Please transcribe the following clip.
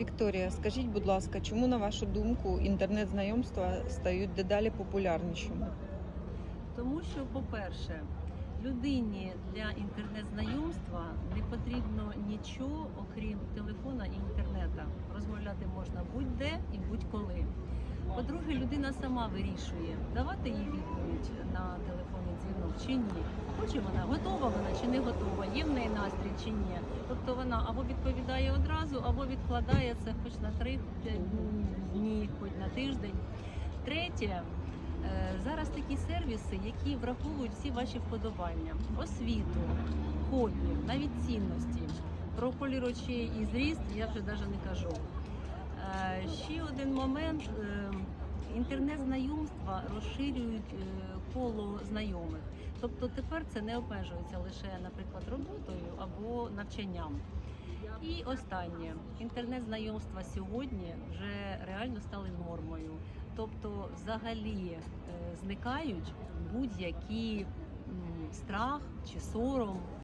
Вікторія, скажіть, будь ласка, чому на вашу думку інтернет-знайомства стають дедалі популярнішими? Тому що, по-перше, людині для інтернет-знайомства не потрібно нічого, окрім телефона і інтернета. Розмовляти можна будь-де і будь-коли. По-друге, людина сама вирішує, давати їй відповідь на телефонний дзвінок чи ні. Хоче вона, готова вона чи не готова, є в неї настрій чи ні. Тобто вона або відповідає одразу, або відкладає це хоч на 3 дні, хоч на тиждень. Третє, Е, Зараз такі сервіси, які враховують всі ваші вподобання, освіту, хобі, навіть цінності. Про колір очей і зріст я вже навіть не кажу. Е, Ще один момент. е, Інтернет-знайомства розширюють коло знайомих. Тобто тепер це не обмежується лише, наприклад, роботою або навчанням. І останнє інтернет-знайомства сьогодні вже реально стали нормою. Тобто, взагалі е, зникають будь-які страх чи сором